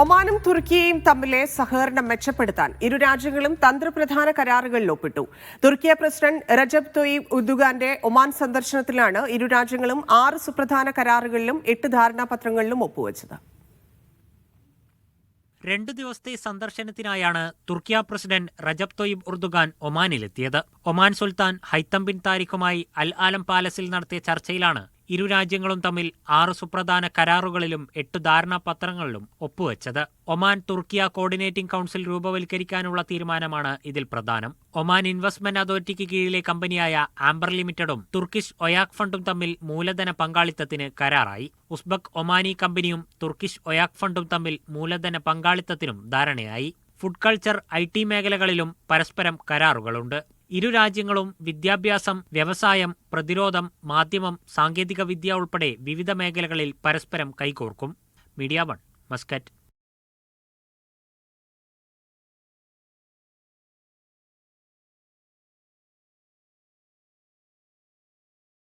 ഒമാനും തുർക്കിയയും തമ്മിലെ സഹകരണം മെച്ചപ്പെടുത്താൻ ഇരു രാജ്യങ്ങളും തന്ത്രപ്രധാന കരാറുകളിൽ ഒപ്പിട്ടു. തുർക്കിയ പ്രസിഡന്റ് റജബ് തൊയ്യബ് ഉദ്ദുഗാന്റെ ഒമാൻ സന്ദർശനത്തിലാണ് ഇരു രാജ്യങ്ങളും ആറ് സുപ്രധാന കരാറുകളിലും എട്ട് ധാരണാപത്രങ്ങളിലും ഒപ്പുവച്ചത്. രണ്ടു ദിവസത്തെ സന്ദർശനത്തിനായാണ് Turkiye president Recep Tayyip Erdogan ഒമാനിലെത്തിയത്. Oman സുൽത്താൻ ഹൈത്തം ബിൻ താരിഖുമായി അൽ ആലം പാലസിൽ നടത്തിയ ചർച്ചയിലാണ് ഇരു രാജ്യങ്ങളും തമ്മിൽ ആറ് സുപ്രധാന കരാറുകളിലും എട്ട് ധാരണാപത്രങ്ങളിലും ഒപ്പുവെച്ചത്. ഒമാൻ തുർക്കിയ കോർഡിനേറ്റിംഗ് കൌൺസിൽ രൂപവൽക്കരിക്കാനുള്ള തീരുമാനമാണ് ഇതിൽ പ്രധാനം. ഒമാൻ ഇൻവെസ്റ്റ്മെന്റ് അതോറിറ്റിക്ക് കീഴിലെ കമ്പനിയായ ആംബർ ലിമിറ്റഡും തുർക്കിഷ് ഒയാക് ഫണ്ടും തമ്മിൽ മൂലധന പങ്കാളിത്തത്തിന് കരാറായി. ഉസ്ബക് ഒമാനി കമ്പനിയും തുർക്കിഷ് ഒയാക് ഫണ്ടും തമ്മിൽ മൂലധന പങ്കാളിത്തത്തിനും ധാരണയായി. ഫുഡ് കൾച്ചർ ഐ മേഖലകളിലും പരസ്പരം കരാറുകളുണ്ട്. ഇരു രാജ്യങ്ങളും വിദ്യാഭ്യാസം വ്യവസായം പ്രതിരോധം മാധ്യമം സാങ്കേതികവിദ്യ ഉൾപ്പെടെ വിവിധ മേഖലകളിൽ പരസ്പരം കൈകോർക്കും. Media one Muscat.